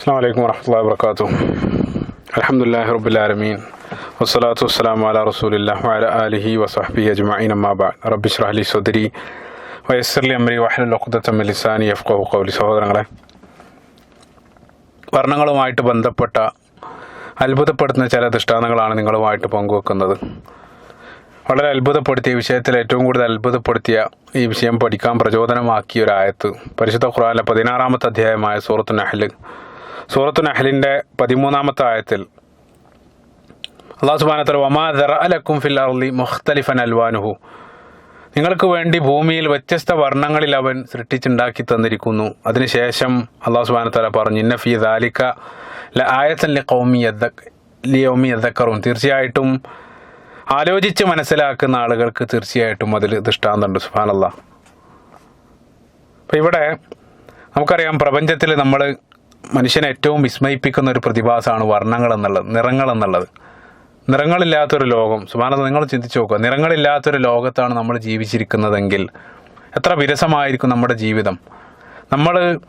അസ്സാം വലൈക്കും വർഹമുല്ലാ വാബർക്കാത്തു അലഹമുല്ലാഹി റബുലാലമീൻ വസ്സലാത്തു വസ്സലാം അല റസൂലില്ലാ വാല അലിഹി വസഹബി അജ്മീൻ അമ്മാബാ റബ്ബിഷ്റഹലി സുദരി വയസ്സർലി അമരി വഹലുഖുദത്തമ്മിസാനി യഫ്കോഹു കൗലി സഹോദരങ്ങളെ വർണങ്ങളുമായിട്ട് ബന്ധപ്പെട്ട അത്ഭുതപ്പെടുത്തുന്ന ചില ദൃഷ്ടാന്തങ്ങളാണ് നിങ്ങളുമായിട്ട് പങ്കുവെക്കുന്നത്. വളരെ അത്ഭുതപ്പെടുത്തിയ വിഷയത്തിൽ ഏറ്റവും കൂടുതൽ അത്ഭുതപ്പെടുത്തിയ ഈ വിഷയം പഠിക്കാൻ പ്രചോദനമാക്കിയ ഒരു ആയത്ത്. പരിശുദ്ധ ഖുറാനിലെ പതിനാറാമത്തെ അധ്യായമായ സൂറത്ത് നഹ്ല് സൂറത്തു നഹലിന്റെ പതിമൂന്നാമത്തെ ആയത്തിൽ അള്ളാഹു സുബാനത്തല വമാ ദറഅലക്കും ഫിൽ അർലി മുഖ്തലിഫൻ അൽവാനുഹു. നിങ്ങൾക്ക് വേണ്ടി ഭൂമിയിൽ വ്യത്യസ്ത വർണങ്ങളിൽ അവൻ സൃഷ്ടിച്ചുണ്ടാക്കി തന്നിരിക്കുന്നു. അതിനുശേഷം അള്ളാഹു സുബാനത്തല പറഞ്ഞു ഇന്ന ഫി ദാലിക്ക ല ആയത്തൻ ലി കൗമി ലിയോമി എദ്ദക്കറും തീർച്ചയായിട്ടും ആലോചിച്ച് മനസ്സിലാക്കുന്ന ആളുകൾക്ക് തീർച്ചയായിട്ടും അതിൽ ദൃഷ്ടാന്തമുണ്ട്. സുബാനല്ല അപ്പം ഇവിടെ നമുക്കറിയാം പ്രപഞ്ചത്തിൽ നമ്മൾ മനുഷ്യനെ ഏറ്റവും വിസ്മയിപ്പിക്കുന്ന ഒരു പ്രതിഭാസമാണ് വർണങ്ങൾ എന്നുള്ളത് നിറങ്ങൾ എന്നുള്ളത് നിറങ്ങളില്ലാത്തൊരു ലോകം സുമാനത നിങ്ങൾ ചിന്തിച്ചു നോക്കുക. നിറങ്ങളില്ലാത്തൊരു ലോകത്താണ് നമ്മൾ ജീവിച്ചിരിക്കുന്നതെങ്കിൽ എത്ര വിരസമായിരിക്കും നമ്മുടെ ജീവിതം. നമ്മൾ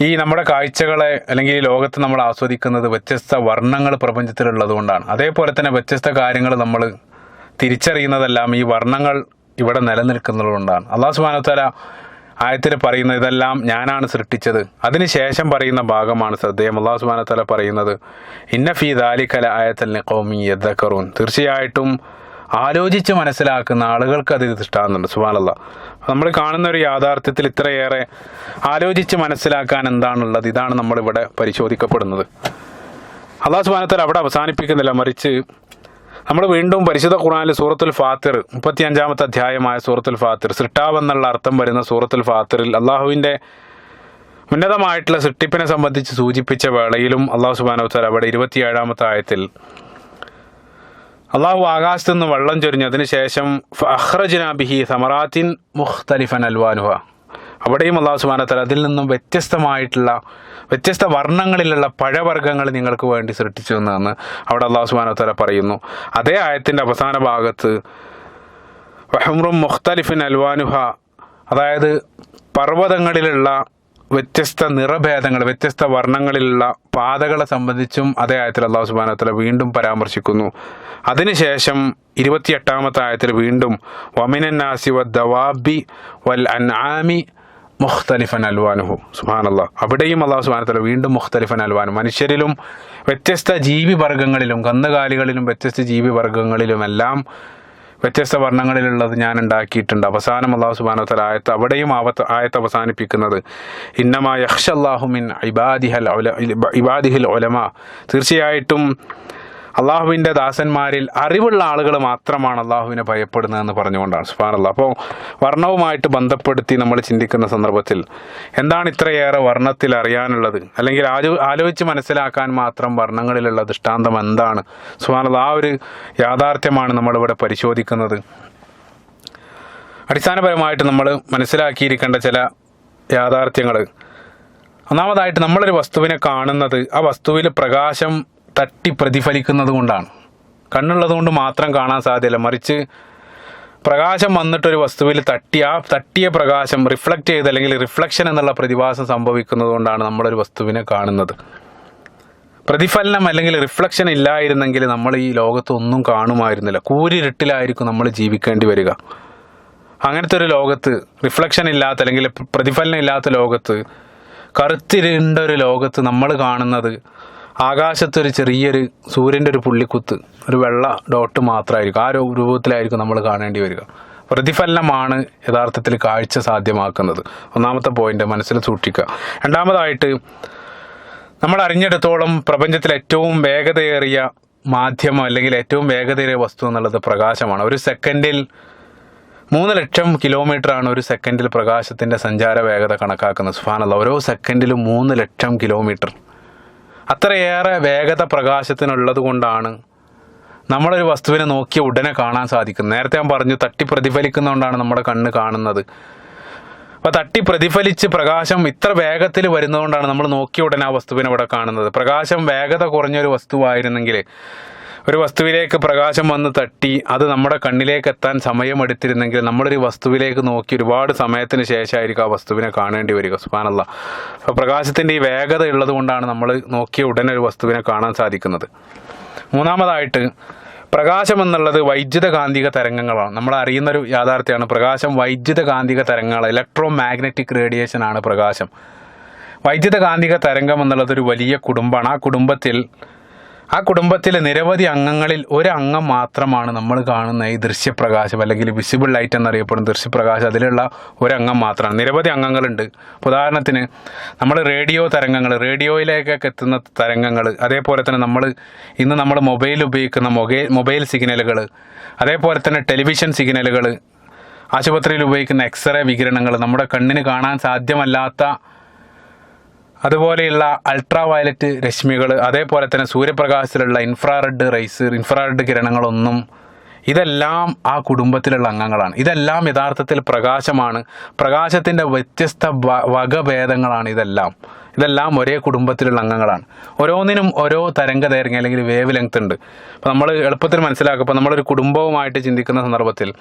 ഈ നമ്മുടെ കാഴ്ചകളെ അല്ലെങ്കിൽ ഈ ലോകത്ത് നമ്മൾ ആസ്വദിക്കുന്നത് വ്യത്യസ്ത വർണങ്ങൾ പ്രപഞ്ചത്തിലുള്ളതുകൊണ്ടാണ്. അതേപോലെ തന്നെ വ്യത്യസ്ത കാര്യങ്ങൾ നമ്മൾ തിരിച്ചറിയുന്നതെല്ലാം ഈ വർണങ്ങൾ ഇവിടെ നിലനിൽക്കുന്നതുകൊണ്ടാണ്. അള്ളാഹു സുബാനുത്തല ആയത്തിൽ പറയുന്ന ഇതെല്ലാം ഞാനാണ് സൃഷ്ടിച്ചത്. അതിനുശേഷം പറയുന്ന ഭാഗമാണ് ശ്രദ്ധേയം. അള്ളാഹു സുബാനത്തല പറയുന്നത് ഇന്ന ഫീ ദാലിക്കല ആയത്തൽ കൗമി യദ്ദക്കറൂൻ. തീർച്ചയായിട്ടും ആലോചിച്ച് മനസ്സിലാക്കുന്ന ആളുകൾക്ക് അത് ദൃഷ്ടാന്തുണ്ട് സുബാനല്ല നമ്മൾ കാണുന്ന ഒരു യാഥാർത്ഥ്യത്തിൽ ഇത്രയേറെ ആലോചിച്ച് മനസ്സിലാക്കാൻ എന്താണുള്ളത്? ഇതാണ് നമ്മളിവിടെ പരിശോധിക്കപ്പെടുന്നത്. അള്ളാഹു സുബാനത്തല അവിടെ അവസാനിപ്പിക്കുന്നില്ല. മറിച്ച് നമ്മൾ വീണ്ടും പരിശുദ്ധ ഖുറാനിൽ സൂറത്തുൽ ഫാത്തിർ മുപ്പത്തി അഞ്ചാമത്തെ അധ്യായമായ സൂറത്തുൽ ഫാത്തിർ സൃഷ്ടാവ് എന്നുള്ള അർത്ഥം വരുന്ന സൂറത്തുൽ ഫാത്തിറിൽ അള്ളാഹുവിന്റെ ഉന്നതമായിട്ടുള്ള സൃഷ്ടിപ്പിനെ സംബന്ധിച്ച് സൂചിപ്പിച്ച വേളയിലും അള്ളാഹു സുബാനോത്തർ അവിടെ ഇരുപത്തിയേഴാമത്തെ ആയത്തിൽ അള്ളാഹു ആകാശത്തു നിന്ന് വെള്ളം ശേഷം അതിനുശേഷം അഹ്റജിനാബിഹി സമറാത്തിൻ മുഖ്തലിഫൻ അൽവാനുഹ. അവിടെയും അള്ളാഹു സുബാനത്തല അതിൽ നിന്നും വ്യത്യസ്തമായിട്ടുള്ള വ്യത്യസ്ത വർണങ്ങളിലുള്ള പഴവർഗങ്ങൾ നിങ്ങൾക്ക് വേണ്ടി സൃഷ്ടിച്ചു എന്നതെന്ന് അവിടെ അള്ളാഹു സുബാനത്തല പറയുന്നു അതേ ആയത്തിന്റെ അവസാന ഭാഗത്ത് വഹമ്രും മുഖ്തലിഫിൻ അൽവാനുഹ അതായത് പർവതങ്ങളിലുള്ള വ്യത്യസ്ത നിറഭേദങ്ങൾ വ്യത്യസ്ത വർണങ്ങളിലുള്ള പാതകളെ സംബന്ധിച്ചും അതേ ആയത്തിൽ അള്ളാഹു സുബാനത്തല വീണ്ടും പരാമർശിക്കുന്നു. അതിനുശേഷം ഇരുപത്തിയെട്ടാമത്തെ ആയത്തിൽ വീണ്ടും വമിനൻ നാസി വ ദവാബി വൽ അൻ ആമി മുഖ്തലിഫൻ അൽവാനുഹു. സുഹാനല്ല അവിടെയും അള്ളാഹു സുബാനത്തല വീണ്ടും മുഖ്തലിഫൻ അൽവാനും. മനുഷ്യരിലും വ്യത്യസ്ത ജീവി വർഗങ്ങളിലും കന്നുകാലികളിലും വ്യത്യസ്ത ജീവി വർഗങ്ങളിലുമെല്ലാം വ്യത്യസ്ത വർണങ്ങളിലുള്ളത് ഞാൻ ഉണ്ടാക്കിയിട്ടുണ്ട്. അവസാനം അള്ളാഹു സുബാനത്തല ആയത്ത് അവിടെയും ആവത്ത് ആയത്ത് അവസാനിപ്പിക്കുന്നത് ഇന്നമാ യഹ്ഷ അള്ളാഹുമിൻ ഇബാദിഹൽ ഇബാദിഹിൽ ഒലമ തീർച്ചയായിട്ടും അള്ളാഹുവിന്റെ ദാസന്മാരിൽ അറിവുള്ള ആളുകൾ മാത്രമാണ് അള്ളാഹുവിനെ ഭയപ്പെടുന്നതെന്ന് പറഞ്ഞുകൊണ്ടാണ്. സുബാനല്ല അപ്പോൾ വർണവുമായിട്ട് ബന്ധപ്പെടുത്തി നമ്മൾ ചിന്തിക്കുന്ന സന്ദർഭത്തിൽ എന്താണ് ഇത്രയേറെ വർണത്തിൽ അറിയാനുള്ളത്? അല്ലെങ്കിൽ ആലോ ആലോചിച്ച് മനസ്സിലാക്കാൻ മാത്രം വർണങ്ങളിലുള്ള ദൃഷ്ടാന്തം എന്താണ്? സുബാനല്ല ആ ഒരു യാഥാർത്ഥ്യമാണ് നമ്മളിവിടെ പരിശോധിക്കുന്നത്. അടിസ്ഥാനപരമായിട്ട് നമ്മൾ മനസ്സിലാക്കിയിരിക്കേണ്ട ചില യാഥാർത്ഥ്യങ്ങൾ ഒന്നാമതായിട്ട് നമ്മളൊരു വസ്തുവിനെ കാണുന്നത് ആ വസ്തുവിൽ പ്രകാശം തട്ടി പ്രതിഫലിക്കുന്നത് കൊണ്ടാണ്. കണ്ണുള്ളത് കൊണ്ട് മാത്രം കാണാൻ സാധ്യല്ല. മറിച്ച് പ്രകാശം വന്നിട്ടൊരു വസ്തുവിൽ തട്ടി ആ തട്ടിയ പ്രകാശം റിഫ്ലക്റ്റ് ചെയ്ത് അല്ലെങ്കിൽ റിഫ്ലക്ഷൻ എന്നുള്ള പ്രതിഭാസം സംഭവിക്കുന്നത് കൊണ്ടാണ് നമ്മളൊരു വസ്തുവിനെ കാണുന്നത്. പ്രതിഫലനം അല്ലെങ്കിൽ റിഫ്ലക്ഷൻ ഇല്ലായിരുന്നെങ്കിൽ നമ്മൾ ഈ ലോകത്ത് ഒന്നും കാണുമായിരുന്നില്ല. കൂരിരുട്ടിലായിരിക്കും നമ്മൾ ജീവിക്കേണ്ടി വരിക. അങ്ങനത്തെ ഒരു ലോകത്ത് റിഫ്ലക്ഷൻ ഇല്ലാത്ത അല്ലെങ്കിൽ പ്രതിഫലനം ഇല്ലാത്ത ലോകത്ത് കറുത്തിരുണ്ട ഒരു ലോകത്ത് നമ്മൾ കാണുന്നത് ആകാശത്തൊരു ചെറിയൊരു സൂര്യന്റെ ഒരു പുള്ളിക്കുത്ത് ഒരു വെള്ള ഡോട്ട് മാത്രമായിരിക്കും. ആ രൂപത്തിലായിരിക്കും നമ്മൾ കാണേണ്ടി വരിക. പ്രതിഫലനമാണ് യഥാർത്ഥത്തിൽ കാഴ്ച സാധ്യമാക്കുന്നത്. ഒന്നാമത്തെ പോയിന്റ് മനസ്സിൽ സൂക്ഷിക്കുക. രണ്ടാമതായിട്ട് നമ്മൾ അറിഞ്ഞെടുത്തോളം പ്രപഞ്ചത്തിൽ ഏറ്റവും വേഗതയേറിയ മാധ്യമം അല്ലെങ്കിൽ ഏറ്റവും വേഗതയേറിയ വസ്തു എന്നുള്ളത് പ്രകാശമാണ്. ഒരു സെക്കൻഡിൽ മൂന്ന് ലക്ഷം കിലോമീറ്ററാണ് ഒരു സെക്കൻഡിൽ പ്രകാശത്തിന്റെ സഞ്ചാര വേഗത കണക്കാക്കുന്നത്. സുഫാനുള്ള ഓരോ സെക്കൻഡിലും മൂന്ന് ലക്ഷം കിലോമീറ്റർ അത്രയേറെ വേഗത പ്രകാശത്തിനുള്ളത് കൊണ്ടാണ് നമ്മളൊരു വസ്തുവിനെ നോക്കിയ ഉടനെ കാണാൻ സാധിക്കും നേരത്തെ ഞാൻ പറഞ്ഞു തട്ടി പ്രതിഫലിക്കുന്നതുകൊണ്ടാണ് നമ്മുടെ കണ്ണ് കാണുന്നത്. അപ്പോൾ തട്ടി പ്രതിഫലിച്ച് പ്രകാശം ഇത്ര വേഗത്തിൽ വരുന്നതുകൊണ്ടാണ് നമ്മൾ നോക്കിയ ഉടനെ ആ വസ്തുവിനെ ഇവിടെ കാണുന്നത്. പ്രകാശം വേഗത കുറഞ്ഞൊരു വസ്തുവായിരുന്നെങ്കിൽ ഒരു വസ്തുവിലേക്ക് പ്രകാശം വന്ന് തട്ടി അത് നമ്മുടെ കണ്ണിലേക്ക് എത്താൻ സമയമെടുത്തിരുന്നെങ്കിൽ നമ്മളൊരു വസ്തുവിലേക്ക് നോക്കി ഒരുപാട് സമയത്തിന് ശേഷമായിരിക്കും ആ വസ്തുവിനെ കാണേണ്ടി വരിക സുബാനല്ല അപ്പോൾ പ്രകാശത്തിന്റെ ഈ വേഗത ഉള്ളത് കൊണ്ടാണ് നമ്മൾ നോക്കിയ ഉടനെ ഒരു വസ്തുവിനെ കാണാൻ സാധിക്കുന്നത്. മൂന്നാമതായിട്ട് പ്രകാശം എന്നുള്ളത് വൈദ്യുത കാന്തിക തരംഗങ്ങളാണ്. നമ്മൾ അറിയുന്നൊരു യാഥാർത്ഥ്യമാണ് പ്രകാശം വൈദ്യുത കാന്തിക തരംഗങ്ങൾ ഇലക്ട്രോ മാഗ്നറ്റിക് റേഡിയേഷൻ ആണ് പ്രകാശം. വൈദ്യുത കാന്തിക തരംഗം എന്നുള്ളത് ഒരു വലിയ കുടുംബമാണ്. ആ കുടുംബത്തിൽ ആ കുടുംബത്തിലെ നിരവധി അംഗങ്ങളിൽ ഒരു അംഗം മാത്രമാണ് നമ്മൾ കാണുന്ന ഈ ദൃശ്യപ്രകാശം അല്ലെങ്കിൽ വിസിബിൾ ലൈറ്റ് എന്നറിയപ്പെടുന്ന ദൃശ്യപ്രകാശം. അതിലുള്ള ഒരംഗം മാത്രമാണ്. നിരവധി അംഗങ്ങളുണ്ട്. ഉദാഹരണത്തിന് നമ്മൾ റേഡിയോ തരംഗങ്ങൾ റേഡിയോയിലേക്കൊക്കെ എത്തുന്ന തരംഗങ്ങൾ അതേപോലെ തന്നെ നമ്മൾ ഇന്ന് നമ്മൾ മൊബൈൽ ഉപയോഗിക്കുന്ന മൊബൈൽ സിഗ്നലുകൾ അതേപോലെ തന്നെ ടെലിവിഷൻ സിഗ്നലുകൾ ആശുപത്രിയിൽ ഉപയോഗിക്കുന്ന എക്സ്റേ വികിരണങ്ങൾ നമ്മുടെ കണ്ണിന് കാണാൻ സാധ്യമല്ലാത്ത അതുപോലെയുള്ള അൾട്രാ വയലറ്റ് രശ്മികൾ അതേപോലെ തന്നെ സൂര്യപ്രകാശത്തിലുള്ള ഇൻഫ്രാറെഡ് റൈസ് ഇൻഫ്രാറെഡ് കിരണങ്ങളൊന്നും ഇതെല്ലാം ആ കുടുംബത്തിലുള്ള അംഗങ്ങളാണ്. ഇതെല്ലാം യഥാർത്ഥത്തിൽ പ്രകാശമാണ്. പ്രകാശത്തിന്റെ വ്യത്യസ്ത വകഭേദങ്ങളാണ് ഇതെല്ലാം. ഇതെല്ലാം ഒരേ കുടുംബത്തിലുള്ള അംഗങ്ങളാണ്. ഓരോന്നിനും ഓരോ തരംഗ ദൈർഘ്യം അല്ലെങ്കിൽ വേവ് ലെങ്ത് ഉണ്ട്. അപ്പോൾ നമ്മൾ എളുപ്പത്തിൽ മനസ്സിലാക്കുക ഇപ്പോൾ നമ്മളൊരു കുടുംബവുമായിട്ട് ചിന്തിക്കുന്ന സന്ദർഭത്തിൽ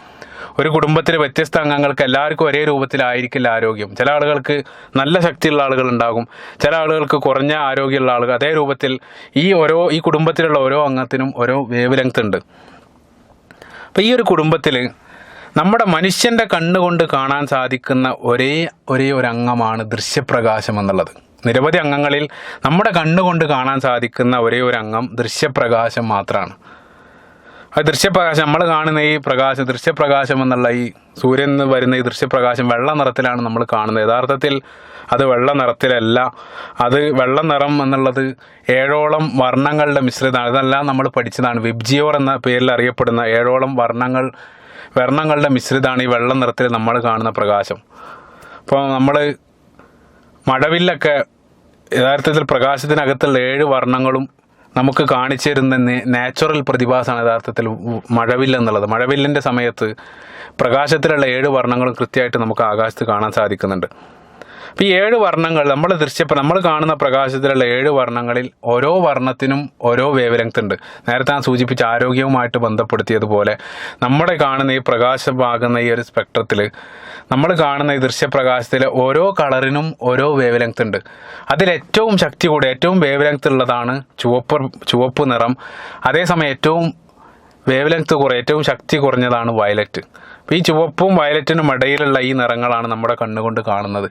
ഒരു കുടുംബത്തിലെ വ്യത്യസ്ത അംഗങ്ങൾക്ക് എല്ലാവർക്കും ഒരേ രൂപത്തിലായിരിക്കില്ല ആരോഗ്യം. ചില ആളുകൾക്ക് നല്ല ശക്തിയുള്ള ആളുകൾ ഉണ്ടാകും. ചില ആളുകൾക്ക് കുറഞ്ഞ ആരോഗ്യമുള്ള ആളുകൾ. അതേ രൂപത്തിൽ ഈ ഓരോ ഈ കുടുംബത്തിലുള്ള ഓരോ അംഗത്തിനും ഓരോ വേവ് ലെങ്ത് ഉണ്ട്. അപ്പോൾ ഈ ഒരു കുടുംബത്തിൽ നമ്മുടെ മനുഷ്യന്റെ കണ്ണുകൊണ്ട് കാണാൻ സാധിക്കുന്ന ഒരേ ഒരേ ഒരു അംഗമാണ് ദൃശ്യപ്രകാശം എന്നുള്ളത്. നിരവധി അംഗങ്ങളിൽ നമ്മുടെ കണ്ണുകൊണ്ട് കാണാൻ സാധിക്കുന്ന ഒരേ ഒരു അംഗം ദൃശ്യപ്രകാശം മാത്രമാണ് ആ ദൃശ്യപ്രകാശം നമ്മൾ കാണുന്ന ഈ പ്രകാശം ദൃശ്യപ്രകാശം എന്നുള്ള ഈ സൂര്യൻ നിന്ന് വരുന്ന ഈ ദൃശ്യപ്രകാശം വെള്ള നിറത്തിലാണ് നമ്മൾ കാണുന്നത്. യഥാർത്ഥത്തിൽ അത് വെള്ള നിറത്തിലല്ല. അത് വെള്ള നിറം എന്നുള്ളത് ഏഴോളം വർണങ്ങളുടെ മിശ്രിതമാണ്. ഇതെല്ലാം നമ്മൾ പഠിച്ചതാണ്. വിബ്ജിയോർ എന്ന പേരിൽ അറിയപ്പെടുന്ന ഏഴോളം വർണങ്ങൾ വർണങ്ങളുടെ മിശ്രിതമാണ് ഈ വെള്ള നിറത്തിൽ നമ്മൾ കാണുന്ന പ്രകാശം. അപ്പോൾ നമ്മൾ മഴവില്ലൊക്കെ യഥാർത്ഥത്തിൽ പ്രകാശത്തിനകത്തുള്ള ഏഴ് വർണങ്ങളും നമുക്ക് കാണിച്ചു തരുന്ന നാച്ചുറൽ പ്രതിഭാസമാണ് യഥാർത്ഥത്തിൽ മഴവില്ലെന്നുള്ളത്. മഴവില്ലിന്റെ സമയത്ത് പ്രകാശത്തിലുള്ള ഏഴ് വർണങ്ങളും കൃത്യമായിട്ട് നമുക്ക് ആകാശത്ത് കാണാൻ സാധിക്കുന്നുണ്ട്. അപ്പോൾ ഈ ഏഴ് വർണങ്ങൾ നമ്മൾ ദൃശ്യ നമ്മൾ കാണുന്ന പ്രകാശത്തിലുള്ള ഏഴ് വർണങ്ങളിൽ ഓരോ വർണത്തിനും ഓരോ വേവ് ലെങ്ത് ഉണ്ട്. നേരത്തെ ഞാൻ സൂചിപ്പിച്ച ആരോഗ്യവുമായിട്ട് ബന്ധപ്പെടുത്തിയതുപോലെ നമ്മുടെ കാണുന്ന ഈ പ്രകാശമാകുന്ന ഈ ഒരു സ്പെക്ട്രത്തിൽ നമ്മൾ കാണുന്ന ഈ ദൃശ്യപ്രകാശത്തിലെ ഓരോ കളറിനും ഓരോ വേവ് ലെങ്ത് ഉണ്ട്. അതിൽ ഏറ്റവും ശക്തി കൂടെ ഏറ്റവും വേവ് ലെങ്ത് ഉള്ളതാണ് ചുവപ്പ് ചുവപ്പ് നിറം. അതേസമയം ഏറ്റവും വേവ് ലെങ്ത് കുറേ ഏറ്റവും ശക്തി കുറഞ്ഞതാണ് വയലറ്റ് അപ്പോൾ ഈ ചുവപ്പും വയലറ്റിനും ഇടയിലുള്ള ഈ നിറങ്ങളാണ് നമ്മുടെ കണ്ണുകൊണ്ട് കാണുന്നത്.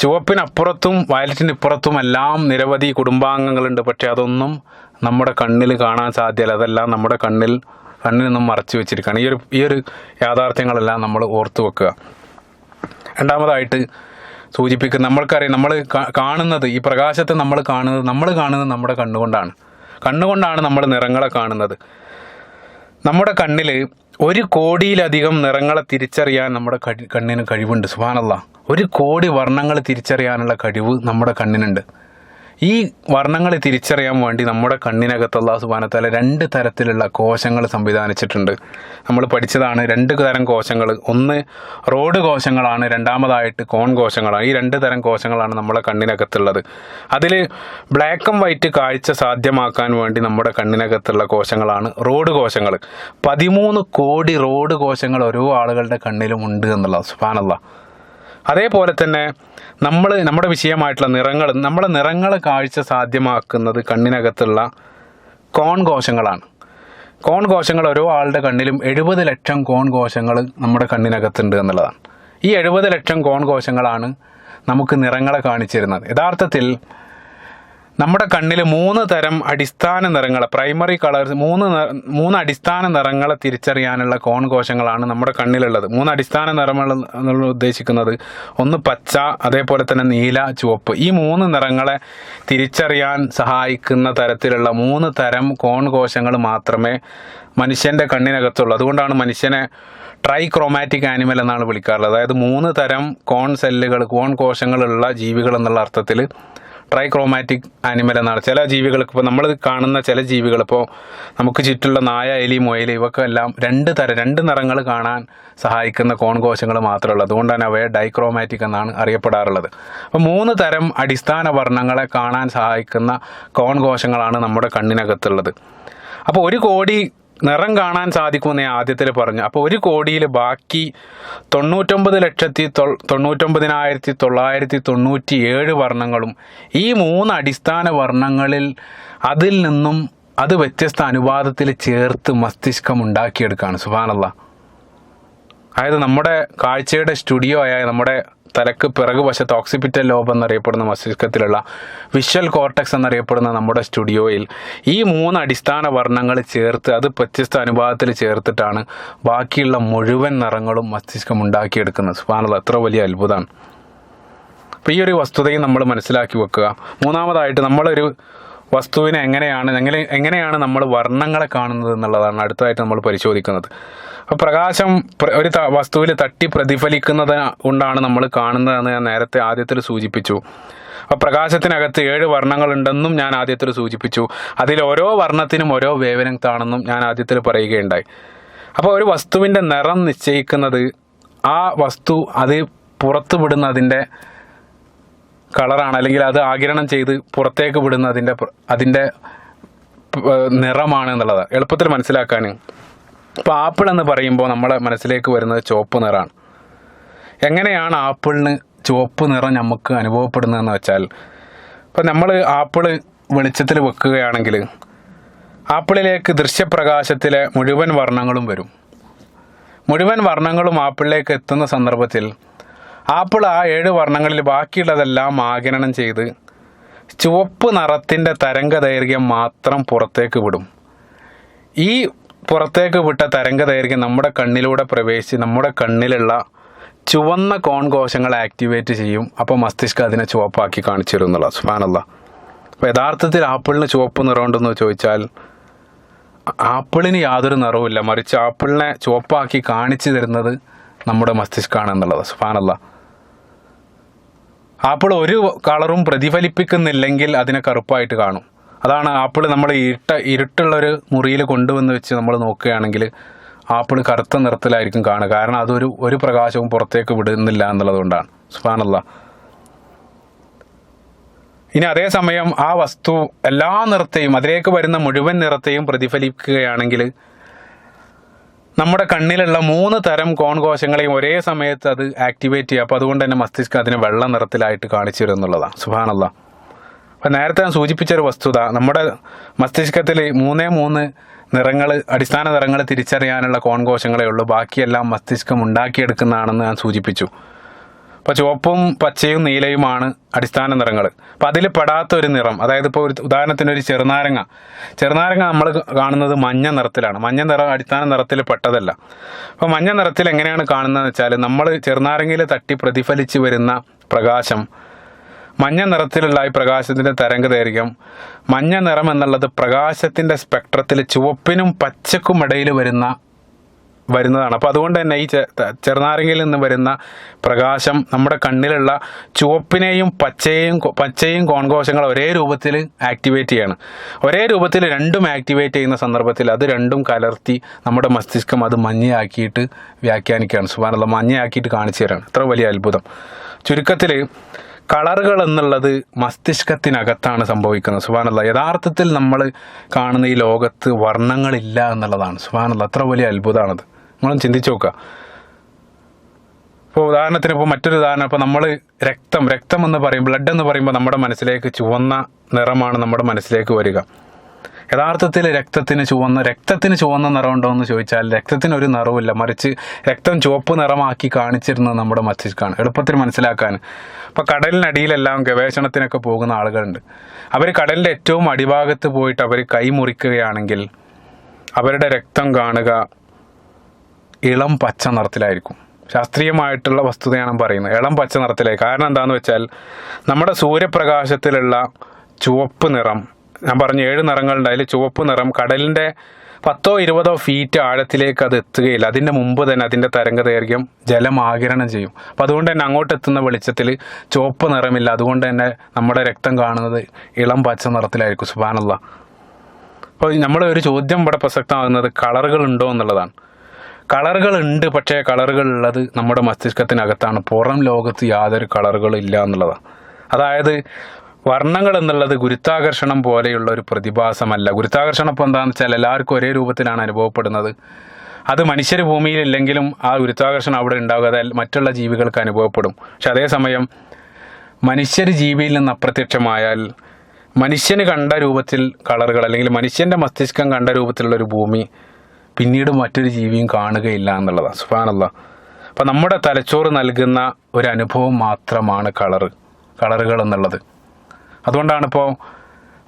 ചുവപ്പിനപ്പുറത്തും വയലറ്റിന് ഇപ്പുറത്തും എല്ലാം നിരവധി കുടുംബാംഗങ്ങളുണ്ട്. പക്ഷേ അതൊന്നും നമ്മുടെ കണ്ണിൽ കാണാൻ സാധ്യമല്ല അതെല്ലാം നമ്മുടെ കണ്ണിൽ കണ്ണിൽ നിന്നും മറച്ചു വെച്ചിരിക്കുകയാണ്. ഈ ഒരു ഈ ഒരു യാഥാർത്ഥ്യങ്ങളെല്ലാം നമ്മൾ ഓർത്തു വെക്കുക. രണ്ടാമതായിട്ട് സൂചിപ്പിക്കുന്ന നമ്മൾക്കറിയാം നമ്മൾ കാണുന്നത് ഈ പ്രകാശത്തെ നമ്മൾ കാണുന്നത് നമ്മൾ കാണുന്നത് നമ്മുടെ കണ്ണുകൊണ്ടാണ്. കണ്ണുകൊണ്ടാണ് നമ്മൾ നിറങ്ങളെ കാണുന്നത്. നമ്മുടെ കണ്ണിൽ ഒരു കോടിയിലധികം നിറങ്ങളെ തിരിച്ചറിയാൻ നമ്മുടെ കണ്ണിന് കഴിവുണ്ട് സുബാനല്ല ഒരു കോടി വർണങ്ങൾ തിരിച്ചറിയാനുള്ള കഴിവ് നമ്മുടെ കണ്ണിനുണ്ട്. ഈ വർണങ്ങളെ തിരിച്ചറിയാൻ വേണ്ടി നമ്മുടെ കണ്ണിനകത്ത് കണ്ണിനകത്തുള്ള സുബാനത്താല രണ്ട് തരത്തിലുള്ള കോശങ്ങൾ സംവിധാനിച്ചിട്ടുണ്ട്. നമ്മൾ പഠിച്ചതാണ് രണ്ട് തരം കോശങ്ങൾ. ഒന്ന് റോഡ് കോശങ്ങളാണ് രണ്ടാമതായിട്ട് കോൺ കോശങ്ങളാണ്. ഈ രണ്ട് തരം കോശങ്ങളാണ് നമ്മുടെ കണ്ണിനകത്തുള്ളത്. അതിൽ ബ്ലാക്ക് ആൻഡ് വൈറ്റ് കാഴ്ച സാധ്യമാക്കാൻ വേണ്ടി നമ്മുടെ കണ്ണിനകത്തുള്ള കോശങ്ങളാണ് റോഡ് കോശങ്ങൾ. പതിമൂന്ന് കോടി റോഡ് കോശങ്ങൾ ഓരോ ആളുകളുടെ കണ്ണിലും ഉണ്ട് എന്നുള്ള സുബാനല്ല അതേപോലെ തന്നെ നമ്മൾ നമ്മുടെ വിഷയമായിട്ടുള്ള നിറങ്ങൾ നമ്മുടെ നിറങ്ങൾ കാഴ്ച സാധ്യമാക്കുന്നത് കണ്ണിനകത്തുള്ള കോൺ കോശങ്ങളാണ്. കോൺ കോശങ്ങൾ ഓരോ ആളുടെ കണ്ണിലും എഴുപത് ലക്ഷം കോൺ കോശങ്ങൾ നമ്മുടെ കണ്ണിനകത്തുണ്ട് എന്നുള്ളതാണ്. ഈ എഴുപത് ലക്ഷം കോൺ കോശങ്ങളാണ് നമുക്ക് നിറങ്ങളെ കാണിച്ചിരുന്നത് യഥാർത്ഥത്തിൽ നമ്മുടെ കണ്ണിൽ മൂന്ന് തരം അടിസ്ഥാന നിറങ്ങൾ പ്രൈമറി കളേഴ്സ് മൂന്ന് മൂന്ന് അടിസ്ഥാന നിറങ്ങളെ തിരിച്ചറിയാനുള്ള കോൺ കോശങ്ങളാണ് നമ്മുടെ കണ്ണിലുള്ളത്. മൂന്ന് അടിസ്ഥാന നിറങ്ങൾ ഉദ്ദേശിക്കുന്നത് ഒന്ന് പച്ച അതേപോലെ തന്നെ നീല ചുവപ്പ്. ഈ മൂന്ന് നിറങ്ങളെ തിരിച്ചറിയാൻ സഹായിക്കുന്ന തരത്തിലുള്ള മൂന്ന് തരം കോൺ കോശങ്ങൾ മാത്രമേ മനുഷ്യന്റെ കണ്ണിനകത്തുള്ളൂ. അതുകൊണ്ടാണ് മനുഷ്യനെ ട്രൈ ക്രോമാറ്റിക് ആനിമൽ എന്നാണ് വിളിക്കാറുള്ളത്. അതായത് മൂന്ന് തരം കോൺ സെല്ലുകൾ കോൺ കോശങ്ങളുള്ള ജീവികൾ എന്നുള്ള അർത്ഥത്തിൽ ട്രൈ ക്രോമാറ്റിക് ആനിമൽ എന്നാണ്. ചില ജീവികൾക്ക് ഇപ്പോൾ നമ്മൾ കാണുന്ന ചില ജീവികൾ ഇപ്പോൾ നമുക്ക് ചുറ്റുള്ള നായ എലി മൊയൽ ഇവയൊക്കെ എല്ലാം രണ്ട് തരം രണ്ട് നിറങ്ങൾ കാണാൻ സഹായിക്കുന്ന കോൺകോശങ്ങൾ മാത്രമേ ഉള്ളൂ. അതുകൊണ്ടാണ് അവയെ ഡൈക്രോമാറ്റിക് എന്നാണ് അറിയപ്പെടാറുള്ളത്. അപ്പോൾ മൂന്ന് തരം അടിസ്ഥാന വർണങ്ങളെ കാണാൻ സഹായിക്കുന്ന കോൺകോശങ്ങളാണ് നമ്മുടെ കണ്ണിനകത്തുള്ളത്. അപ്പോൾ ഒരു കോടി നിറം കാണാൻ സാധിക്കുമെന്ന് ഞാൻ ആദ്യത്തിൽ പറഞ്ഞു. അപ്പോൾ ഒരു കോടിയിൽ ബാക്കി തൊണ്ണൂറ്റൊമ്പത് ലക്ഷത്തി തൊ- തൊണ്ണൂറ്റൊമ്പതിനായിരത്തി തൊള്ളായിരത്തി തൊണ്ണൂറ്റി ഏഴ് വർണങ്ങളും ഈ മൂന്ന് അടിസ്ഥാന വർണങ്ങളിൽ അതിൽ നിന്നും അത് വ്യത്യസ്ത അനുപാതത്തിൽ ചേർത്ത് മസ്തിഷ്കം ഉണ്ടാക്കിയെടുക്കുകയാണ്. സുബാനല്ല അതായത് നമ്മുടെ കാഴ്ചയുടെ സ്റ്റുഡിയോ ആയ നമ്മുടെ തലക്ക് പിറകു വശത്ത് ഓക്സിപിറ്റൽ ലോബ് എന്നറിയപ്പെടുന്ന മസ്തിഷ്കത്തിലുള്ള വിഷ്വൽ കോർട്ടക്സ് എന്നറിയപ്പെടുന്ന നമ്മുടെ സ്റ്റുഡിയോയിൽ ഈ മൂന്ന് അടിസ്ഥാന വർണങ്ങൾ ചേർത്ത് അത് വ്യത്യസ്ത അനുപാതത്തിൽ ചേർത്തിട്ടാണ് ബാക്കിയുള്ള മുഴുവൻ നിറങ്ങളും മസ്തിഷ്കം ഉണ്ടാക്കിയെടുക്കുന്നത്. സുബാനുള്ള അത്ര വലിയ അത്ഭുതമാണ്. അപ്പോൾ ഈ ഒരു വസ്തുതയും നമ്മൾ മനസ്സിലാക്കി വെക്കുക. മൂന്നാമതായിട്ട് നമ്മളൊരു വസ്തുവിനെ എങ്ങനെയാണ് എങ്ങനെ എങ്ങനെയാണ് നമ്മൾ വർണങ്ങളെ കാണുന്നത് എന്നുള്ളതാണ് അടുത്തതായിട്ട് നമ്മൾ പരിശോധിക്കുന്നത്. അപ്പോൾ പ്രകാശം ഒരു വസ്തുവിൽ തട്ടി പ്രതിഫലിക്കുന്നത് കൊണ്ടാണ് നമ്മൾ കാണുന്നതെന്ന് ഞാൻ നേരത്തെ ആദ്യത്തിൽ സൂചിപ്പിച്ചു. അപ്പോൾ പ്രകാശത്തിനകത്ത് ഏഴ് വർണങ്ങളുണ്ടെന്നും ഞാൻ ആദ്യത്തിൽ സൂചിപ്പിച്ചു. അതിൽ ഓരോ വർണത്തിനും ഓരോ വേവനത്താണെന്നും ഞാൻ ആദ്യത്തിൽ പറയുകയുണ്ടായി. അപ്പോൾ ഒരു വസ്തുവിന്റെ നിറം നിശ്ചയിക്കുന്നത് ആ വസ്തു അത് പുറത്തു വിടുന്ന അതിന്റെ കളറാണ് അല്ലെങ്കിൽ അത് ആകിരണം ചെയ്ത് പുറത്തേക്ക് വിടുന്ന അതിന്റെ അതിന്റെ നിറമാണ് എന്നുള്ളത്. എളുപ്പത്തിൽ മനസ്സിലാക്കാൻ ഇപ്പോൾ ആപ്പിൾ എന്ന് പറയുമ്പോൾ നമ്മളെ മനസ്സിലേക്ക് വരുന്നത് ചുവപ്പ് നിറമാണ്. എങ്ങനെയാണ് ആപ്പിളിന് ചുവപ്പ് നിറം നമുക്ക് അനുഭവപ്പെടുന്നതെന്ന് വെച്ചാൽ ഇപ്പം നമ്മൾ ആപ്പിൾ വെളിച്ചത്തിൽ വെക്കുകയാണെങ്കിൽ ആപ്പിളിലേക്ക് ദൃശ്യപ്രകാശത്തിലെ മുഴുവൻ വർണങ്ങളും വരും. മുഴുവൻ വർണങ്ങളും ആപ്പിളിലേക്ക് എത്തുന്ന സന്ദർഭത്തിൽ ആപ്പിൾ ആ ഏഴ് വർണങ്ങളിൽ ബാക്കിയുള്ളതെല്ലാം ആഗിരണം ചെയ്ത് ചുവപ്പ് നിറത്തിന്റെ തരംഗ ദൈർഘ്യം മാത്രം പുറത്തേക്ക് വിടും. ഈ പുറത്തേക്ക് വിട്ട തരംഗ ദൈർഘ്യം നമ്മുടെ കണ്ണിലൂടെ പ്രവേശിച്ച് നമ്മുടെ കണ്ണിലുള്ള ചുവന്ന കോൺ കോശങ്ങൾ ആക്ടിവേറ്റ് ചെയ്യും. അപ്പോൾ മസ്തിഷ്കം അതിനെ ചുവപ്പാക്കി കാണിച്ചു തരും എന്നുള്ള അപ്പോൾ യഥാർത്ഥത്തിൽ ആപ്പിളിന് ചുവപ്പ് നിറമുണ്ടെന്ന് ചോദിച്ചാൽ ആപ്പിളിന് യാതൊരു നിറവുമില്ല. മറിച്ച് ആപ്പിളിനെ ചുവപ്പാക്കി കാണിച്ചു തരുന്നത് നമ്മുടെ മസ്തിഷ്കമാണ് എന്നുള്ളത് സുബാനല്ല ആപ്പിൾ ഒരു കളറും പ്രതിഫലിപ്പിക്കുന്നില്ലെങ്കിൽ അതിനെ കറുപ്പായിട്ട് കാണും. അതാണ് ആപ്പിൾ നമ്മൾ ഇരുട്ട ഇരുട്ടുള്ള ഒരു മുറിയിൽ കൊണ്ടുവന്ന് വെച്ച് നമ്മൾ നോക്കുകയാണെങ്കിൽ ആപ്പിൾ കറുത്ത നിറത്തിലായിരിക്കും കാണുക. കാരണം അതൊരു ഒരു പ്രകാശവും പുറത്തേക്ക് വിടുന്നില്ല എന്നുള്ളതുകൊണ്ടാണ് സുഫാനല്ല ഇനി അതേസമയം ആ വസ്തു എല്ലാ നിറത്തെയും അതിലേക്ക് വരുന്ന മുഴുവൻ നിറത്തെയും പ്രതിഫലിക്കുകയാണെങ്കിൽ നമ്മുടെ കണ്ണിലുള്ള മൂന്ന് തരം കോൺ കോശങ്ങളെയും ഒരേ സമയത്ത് അത് ആക്ടിവേറ്റ് ചെയ്യുക. അപ്പോൾ അതുകൊണ്ട് തന്നെ മസ്തിഷ്കം അതിനെ വെള്ള നിറത്തിലായിട്ട് കാണിച്ചു തരും എന്നുള്ളതാണ് സുഹാനുള്ള അപ്പം നേരത്തെ ഞാൻ സൂചിപ്പിച്ചൊരു വസ്തുത. നമ്മുടെ മസ്തിഷ്കത്തിൽ മൂന്നേ മൂന്ന് നിറങ്ങൾ അടിസ്ഥാന നിറങ്ങൾ തിരിച്ചറിയാനുള്ള കോൺകോശങ്ങളേ ഉള്ളൂ. ബാക്കിയെല്ലാം മസ്തിഷ്കം ഉണ്ടാക്കിയെടുക്കുന്നതാണെന്ന് ഞാൻ സൂചിപ്പിച്ചു. ഇപ്പോൾ ചുവപ്പും പച്ചയും നീലയുമാണ് അടിസ്ഥാന നിറങ്ങൾ അപ്പോൾ അതിൽ പെടാത്ത ഒരു നിറം അതായത് ഇപ്പോൾ ഒരു ഉദാഹരണത്തിന് ഒരു ചെറുനാരങ്ങ. ചെറുനാരങ്ങ നമ്മൾ കാണുന്നത് മഞ്ഞ നിറത്തിലാണ്. മഞ്ഞ നിറം അടിസ്ഥാന നിറത്തിൽ പെട്ടതല്ല. അപ്പോൾ മഞ്ഞ നിറത്തിൽ എങ്ങനെയാണ് കാണുന്നതെന്ന് വെച്ചാൽ നമ്മൾ ചെറുനാരങ്ങയിൽ തട്ടി പ്രതിഫലിച്ച് വരുന്ന പ്രകാശം. മഞ്ഞ നിറത്തിലുള്ള ഈ പ്രകാശത്തിന്റെ തരംഗ ദൈർഘ്യം. മഞ്ഞ നിറം എന്നുള്ളത് പ്രകാശത്തിന്റെ സ്പെക്ട്രത്തിൽ ചുവപ്പിനും പച്ചക്കും ഇടയിൽ വരുന്ന വരുന്നതാണ്. അപ്പോൾ അതുകൊണ്ട് തന്നെ ഈ ചെറുനാരങ്ങയിൽ നിന്ന് വരുന്ന പ്രകാശം നമ്മുടെ കണ്ണിലുള്ള ചുവപ്പിനെയും പച്ചയെയും പച്ചയും കോൺകോശങ്ങൾ ഒരേ രൂപത്തിൽ ആക്ടിവേറ്റ് ചെയ്യാണ്. ഒരേ രൂപത്തിൽ രണ്ടും ആക്ടിവേറ്റ് ചെയ്യുന്ന സന്ദർഭത്തിൽ അത് രണ്ടും കലർത്തി നമ്മുടെ മസ്തിഷ്കം അത് മഞ്ഞയാക്കിയിട്ട് വ്യാഖ്യാനിക്കുകയാണ്. സുബാനുള്ള മഞ്ഞയാക്കിയിട്ട് കാണിച്ചു തരാണ്. എത്ര വലിയ അത്ഭുതം. ചുരുക്കത്തിൽ കളറുകൾ എന്നുള്ളത് മസ്തിഷ്കത്തിനകത്താണ് സംഭവിക്കുന്നത്. സുബാനല്ല യഥാർത്ഥത്തിൽ നമ്മൾ കാണുന്ന ഈ ലോകത്ത് വർണങ്ങളില്ല എന്നുള്ളതാണ്. സുബാനല്ല അത്ര വലിയ അത്ഭുതമാണത്. നിങ്ങളും ചിന്തിച്ചു നോക്കുക. ഇപ്പോൾ ഉദാഹരണത്തിന് ഇപ്പോൾ മറ്റൊരു ഉദാഹരണം ഇപ്പോൾ നമ്മൾ രക്തം രക്തം എന്ന് പറയും ബ്ലഡ് എന്ന് പറയുമ്പോൾ നമ്മുടെ മനസ്സിലേക്ക് ചുവന്ന നിറമാണ് നമ്മുടെ മനസ്സിലേക്ക് വരിക. യഥാർത്ഥത്തിൽ രക്തത്തിന് ചുവന്ന രക്തത്തിന് ചുവന്ന നിറമുണ്ടോ എന്ന് ചോദിച്ചാൽ രക്തത്തിന് ഒരു നിറവുമില്ല. മറിച്ച് രക്തം ചുവപ്പ് നിറമാക്കി കാണിച്ചിരുന്നത് നമ്മുടെ മസ്തിഷ്കമാണ്. എളുപ്പത്തിൽ മനസ്സിലാക്കാൻ. ഇപ്പോൾ കടലിനടിയിലെല്ലാം ഗവേഷണത്തിനൊക്കെ പോകുന്ന ആളുകളുണ്ട്. അവർ കടലിന്റെ ഏറ്റവും അടിഭാഗത്ത് പോയിട്ട് അവർ കൈ മുറിക്കുകയാണെങ്കിൽ അവരുടെ രക്തം കാണുക ഇളം പച്ച നിറത്തിലായിരിക്കും. ശാസ്ത്രീയമായിട്ടുള്ള വസ്തുതയാണ് പറയുന്നത്. ഇളം പച്ച നിറത്തിലായി കാരണം എന്താണെന്ന് വെച്ചാൽ നമ്മുടെ സൂര്യപ്രകാശത്തിലുള്ള ചുവപ്പ് നിറം ഞാൻ പറഞ്ഞ ഏഴ് നിറങ്ങളുണ്ട് അതിൽ ചുവപ്പ് നിറം കടലിന്റെ പത്തോ ഇരുപതോ ഫീറ്റ് ആഴത്തിലേക്ക് അത് എത്തുകയില്ല. അതിന്റെ മുമ്പ് തന്നെ അതിന്റെ തരംഗ ദൈർഘ്യം ജലം ആകിരണം ചെയ്യും. അപ്പോൾ അതുകൊണ്ട് തന്നെ അങ്ങോട്ട് എത്തുന്ന വെളിച്ചത്തിൽ ചുവപ്പ് നിറമില്ല. അതുകൊണ്ട് തന്നെ നമ്മുടെ രക്തം കാണുന്നത് ഇളം പച്ച നിറത്തിലായിരിക്കും. സുബാനുള്ള അപ്പോൾ നമ്മൾ ഒരു ചോദ്യം ഇവിടെ പ്രസക്തമാകുന്നത് കളറുകൾ ഉണ്ടോ എന്നുള്ളതാണ്. കളറുകൾ ഉണ്ട് പക്ഷേ കളറുകൾ ഉള്ളത് നമ്മുടെ മസ്തിഷ്കത്തിനകത്താണ്. പുറം ലോകത്ത് യാതൊരു കളറുകളും ഇല്ല എന്നുള്ളതാണ് അതായത് വർണങ്ങൾ എന്നുള്ളത് ഗുരുത്വാകർഷണം പോലെയുള്ള ഒരു പ്രതിഭാസമല്ല. ഗുരുത്വാകർഷണം ഇപ്പോൾ എന്താണെന്ന് വെച്ചാൽ എല്ലാവർക്കും ഒരേ രൂപത്തിലാണ് അനുഭവപ്പെടുന്നത്. അത് മനുഷ്യർ ഭൂമിയിലില്ലെങ്കിലും ആ ഗുരുത്വാകർഷണം അവിടെ ഉണ്ടാവുക അതായത് മറ്റുള്ള ജീവികൾക്ക് അനുഭവപ്പെടും. പക്ഷെ അതേസമയം മനുഷ്യർ ജീവിയിൽ നിന്ന് അപ്രത്യക്ഷമായാൽ മനുഷ്യന് കണ്ട രൂപത്തിൽ കളറുകൾ അല്ലെങ്കിൽ മനുഷ്യന്റെ മസ്തിഷ്കം കണ്ട രൂപത്തിലുള്ള ഒരു ഭൂമി പിന്നീട് മറ്റൊരു ജീവിയും കാണുകയില്ല എന്നുള്ളതാണ്. സുഫാനല്ല അപ്പം നമ്മുടെ തലച്ചോറ് നൽകുന്ന ഒരു അനുഭവം മാത്രമാണ് കളറ് കളറുകൾ എന്നുള്ളത്. അതുകൊണ്ടാണ് ഇപ്പോൾ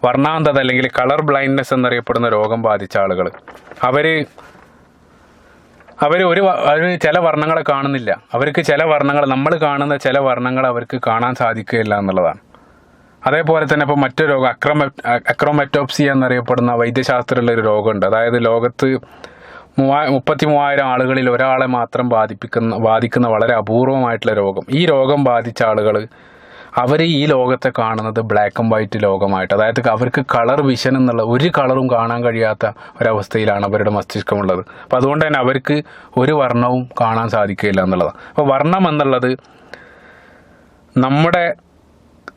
വർണാന്തത അല്ലെങ്കിൽ കളർ ബ്ലൈൻഡ്നെസ് എന്നറിയപ്പെടുന്ന രോഗം ബാധിച്ച ആളുകൾ അവർ അവർ ഒരു അവർ ചില വർണങ്ങളെ കാണുന്നില്ല. അവർക്ക് ചില വർണങ്ങൾ നമ്മൾ കാണുന്ന ചില വർണങ്ങൾ അവർക്ക് കാണാൻ സാധിക്കുകയില്ല എന്നുള്ളതാണ്. അതേപോലെ തന്നെ ഇപ്പോൾ മറ്റൊരു രോഗം അക്രോമെ അക്രോമറ്റോപ്സി എന്നറിയപ്പെടുന്ന വൈദ്യശാസ്ത്രമുള്ള ഒരു രോഗമുണ്ട്. അതായത് ലോകത്ത് മൂവാ മുപ്പത്തി മൂവായിരം ആളുകളിൽ ഒരാളെ മാത്രം ബാധിപ്പിക്കുന്ന ബാധിക്കുന്ന വളരെ അപൂർവമായിട്ടുള്ള രോഗം. ഈ രോഗം ബാധിച്ച ആളുകൾ അവർ ഈ ലോകത്തെ കാണുന്നത് ബ്ലാക്ക് ആൻഡ് വൈറ്റ് ലോകമായിട്ട്. അതായത് അവർക്ക് കളർ വിഷൻ എന്നുള്ള ഒരു കളറും കാണാൻ കഴിയാത്ത ഒരവസ്ഥയിലാണ് അവരുടെ മസ്തിഷ്കമുള്ളത്. അപ്പോൾ അതുകൊണ്ട് തന്നെ അവർക്ക് ഒരു വർണവും കാണാൻ സാധിക്കില്ല എന്നുള്ളതാണ് അപ്പോൾ വർണം എന്നുള്ളത് നമ്മുടെ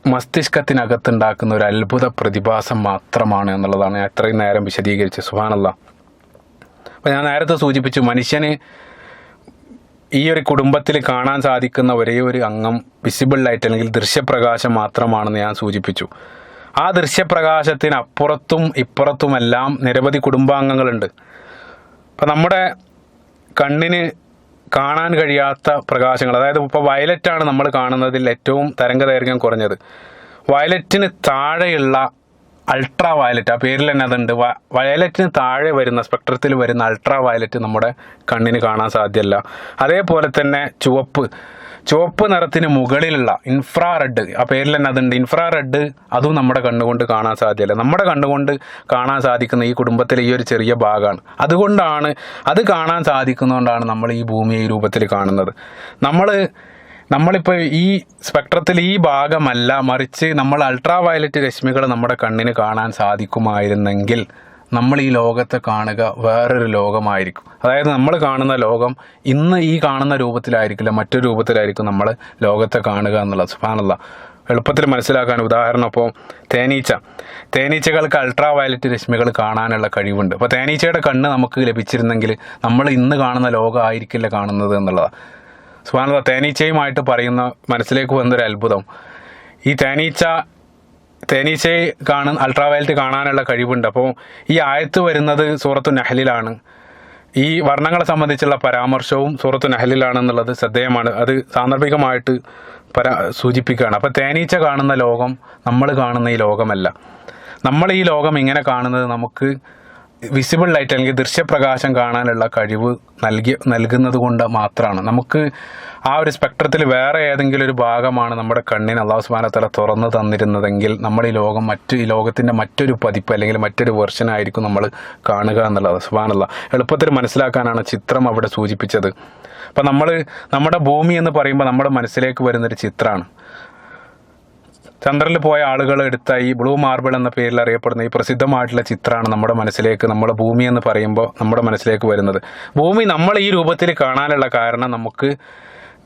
മസ്തിഷ്കത്തിനകത്തുണ്ടാക്കുന്ന ഒരു അത്ഭുത പ്രതിഭാസം മാത്രമാണ് എന്നുള്ളതാണ് ഞാൻ ഇത്രയും നേരം വിശദീകരിച്ചത്. സുഹാനല്ല അപ്പോൾ ഞാൻ നേരത്തെ സൂചിപ്പിച്ചു മനുഷ്യന് ഈ ഒരു കുടുംബത്തിൽ കാണാൻ സാധിക്കുന്ന ഒരേ ഒരു അംഗം ലൈറ്റ് അല്ലെങ്കിൽ ദൃശ്യപ്രകാശം മാത്രമാണെന്ന് ഞാൻ സൂചിപ്പിച്ചു. ആ ദൃശ്യപ്രകാശത്തിന് അപ്പുറത്തും ഇപ്പുറത്തുമെല്ലാം നിരവധി കുടുംബാംഗങ്ങളുണ്ട്. അപ്പം നമ്മുടെ കണ്ണിന് കാണാൻ കഴിയാത്ത പ്രകാശങ്ങൾ അതായത് ഇപ്പോൾ വയലറ്റാണ് നമ്മൾ കാണുന്നതിൽ ഏറ്റവും തരംഗ ദൈർഘ്യം കുറഞ്ഞത്. വയലറ്റിന് താഴെയുള്ള അൾട്രാ വയലറ്റ് ആ പേരിൽ തന്നെ അതുണ്ട് വയലറ്റിന് താഴെ വരുന്ന സ്പെക്ട്രത്തിൽ വരുന്ന അൾട്രാ വയലറ്റ് നമ്മുടെ കണ്ണിന് കാണാൻ സാധ്യമല്ല അതേപോലെ തന്നെ ചുവപ്പ്. ചുവപ്പ് നിറത്തിന് മുകളിലുള്ള ഇൻഫ്രാ റെഡ് ആ പേരിൽ തന്നെ അതുണ്ട്. ഇൻഫ്രാ റെഡ് അതും നമ്മുടെ കണ്ണുകൊണ്ട് കാണാൻ സാധ്യമല്ല നമ്മുടെ കണ്ണുകൊണ്ട് കാണാൻ സാധിക്കുന്ന ഈ കുടുംബത്തിലെ ഈ ഒരു ചെറിയ ഭാഗമാണ്. അതുകൊണ്ടാണ് അത് കാണാൻ സാധിക്കുന്നതുകൊണ്ടാണ് നമ്മൾ ഈ ഭൂമിയെ ഈ രൂപത്തിൽ കാണുന്നത്. നമ്മൾ നമ്മളിപ്പോൾ ഈ സ്പെക്ട്രത്തിൽ ഈ ഭാഗമല്ല മറിച്ച് നമ്മൾ അൾട്രാ വയലറ്റ് രശ്മികൾ നമ്മുടെ കണ്ണിന് കാണാൻ സാധിക്കുമായിരുന്നെങ്കിൽ നമ്മൾ ഈ ലോകത്തെ കാണുക വേറൊരു ലോകമായിരിക്കും. അതായത് നമ്മൾ കാണുന്ന ലോകം ഇന്ന് ഈ കാണുന്ന രൂപത്തിലായിരിക്കില്ല മറ്റൊരു രൂപത്തിലായിരിക്കും നമ്മൾ ലോകത്തെ കാണുക എന്നുള്ളത്. സുഫാനുള്ള എളുപ്പത്തിൽ മനസ്സിലാക്കാൻ ഉദാഹരണം ഇപ്പോൾ തേനീച്ച. തേനീച്ചകൾക്ക് അൾട്രാ വയലറ്റ് രശ്മികൾ കാണാനുള്ള കഴിവുണ്ട്. അപ്പോൾ തേനീച്ചയുടെ കണ്ണ് നമുക്ക് ലഭിച്ചിരുന്നെങ്കിൽ നമ്മൾ ഇന്ന് കാണുന്ന ലോകമായിരിക്കില്ല കാണുന്നത് എന്നുള്ളതാണ് സുബാനത തേനീച്ചയുമായിട്ട് പറയുന്ന മനസ്സിലേക്ക് വന്നൊരു അത്ഭുതം. ഈ തേനീച്ച തേനീച്ചയെ കാണുന്ന അൾട്രാവയലറ്റ് കാണാനുള്ള കഴിവുണ്ട്. അപ്പോൾ ഈ ആയത്ത് വരുന്നത് സൂറത്തു നഹലിലാണ്. ഈ വർണങ്ങളെ സംബന്ധിച്ചുള്ള പരാമർശവും സൂറത്തു നഹലിലാണെന്നുള്ളത് ശ്രദ്ധേയമാണ്. അത് സാന്ദർഭികമായിട്ട് പരാ സൂചിപ്പിക്കുകയാണ്. അപ്പോൾ തേനീച്ച കാണുന്ന ലോകം നമ്മൾ കാണുന്ന ഈ ലോകമല്ല. നമ്മൾ ഈ ലോകം ഇങ്ങനെ കാണുന്നത് നമുക്ക് വിസിബിൾ ലൈറ്റ് അല്ലെങ്കിൽ ദൃശ്യപ്രകാശം കാണാനുള്ള കഴിവ് നൽകി നൽകുന്നത് കൊണ്ട് മാത്രമാണ് നമുക്ക് ആ ഒരു സ്പെക്ട്രത്തിൽ വേറെ ഏതെങ്കിലും ഒരു ഭാഗമാണ് നമ്മുടെ കണ്ണിന് അള്ളാഹു സുബാനത്തല തുറന്നു തന്നിരുന്നതെങ്കിൽ നമ്മൾ ഈ ലോകം മറ്റു ഈ ലോകത്തിന്റെ മറ്റൊരു പതിപ്പ് അല്ലെങ്കിൽ മറ്റൊരു വെർഷനായിരിക്കും നമ്മൾ കാണുക എന്നുള്ളത്. സുബാനല്ല എളുപ്പത്തിൽ മനസ്സിലാക്കാനാണ് ചിത്രം അവിടെ സൂചിപ്പിച്ചത്. അപ്പം നമ്മൾ നമ്മുടെ ഭൂമി എന്ന് പറയുമ്പോൾ നമ്മുടെ മനസ്സിലേക്ക് വരുന്നൊരു ചിത്രമാണ് ചന്ദ്രനിൽ പോയ ആളുകൾ എടുത്ത ഈ ബ്ലൂ മാർബിൾ എന്ന പേരിൽ അറിയപ്പെടുന്ന ഈ പ്രസിദ്ധമായിട്ടുള്ള ചിത്രമാണ് നമ്മുടെ മനസ്സിലേക്ക് നമ്മുടെ ഭൂമി എന്ന് പറയുമ്പോൾ നമ്മുടെ മനസ്സിലേക്ക് വരുന്നത്. ഭൂമി നമ്മൾ ഈ രൂപത്തിൽ കാണാനുള്ള കാരണം നമുക്ക്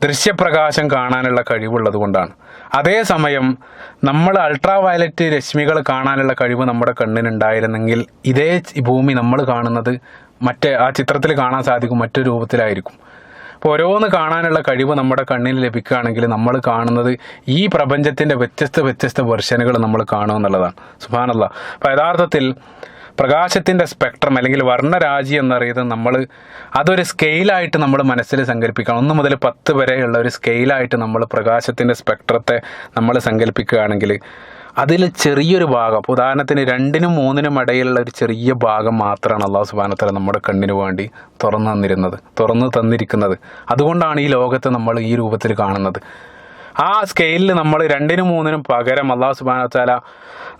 ദൃശ്യപ്രകാശം കാണാനുള്ള കഴിവുള്ളത് കൊണ്ടാണ്. അതേസമയം നമ്മൾ അൾട്രാ വയലറ്റ് രശ്മികൾ കാണാനുള്ള കഴിവ് നമ്മുടെ കണ്ണിനുണ്ടായിരുന്നെങ്കിൽ ഇതേ ഭൂമി നമ്മൾ കാണുന്നത് മറ്റേ ആ ചിത്രത്തിൽ കാണാൻ സാധിക്കും മറ്റൊരു രൂപത്തിലായിരിക്കും. അപ്പോൾ ഓരോന്ന് കാണാനുള്ള കഴിവ് നമ്മുടെ കണ്ണിന് ലഭിക്കുകയാണെങ്കിൽ നമ്മൾ കാണുന്നത് ഈ പ്രപഞ്ചത്തിന്റെ വ്യത്യസ്ത വ്യത്യസ്ത വെർഷനുകൾ നമ്മൾ കാണുമെന്നുള്ളതാണ് സുഭാനല്ല അപ്പോൾ യഥാർത്ഥത്തിൽ പ്രകാശത്തിന്റെ സ്പെക്ട്രം അല്ലെങ്കിൽ വർണരാജി എന്നറിയുന്നത് നമ്മൾ അതൊരു സ്കെയിലായിട്ട് നമ്മൾ മനസ്സിൽ സങ്കല്പിക്കണം. ഒന്ന് മുതൽ പത്ത് വരെയുള്ള ഒരു സ്കെയിലായിട്ട് നമ്മൾ പ്രകാശത്തിന്റെ സ്പെക്ട്രത്തെ നമ്മൾ സങ്കല്പിക്കുകയാണെങ്കിൽ അതിൽ ചെറിയൊരു ഭാഗം. ഉദാഹരണത്തിന് രണ്ടിനും മൂന്നിനും ഇടയിലുള്ള ഒരു ചെറിയ ഭാഗം മാത്രമാണ് അള്ളാഹു സുബാനത്തല നമ്മുടെ കണ്ണിന് വേണ്ടി തുറന്നു തന്നിരുന്നത് തുറന്നു തന്നിരിക്കുന്നത്. അതുകൊണ്ടാണ് ഈ ലോകത്തെ നമ്മൾ ഈ രൂപത്തിൽ കാണുന്നത്. ആ സ്കെയിലിൽ നമ്മൾ രണ്ടിനും മൂന്നിനും പകരം അള്ളാഹു സുബാനത്താല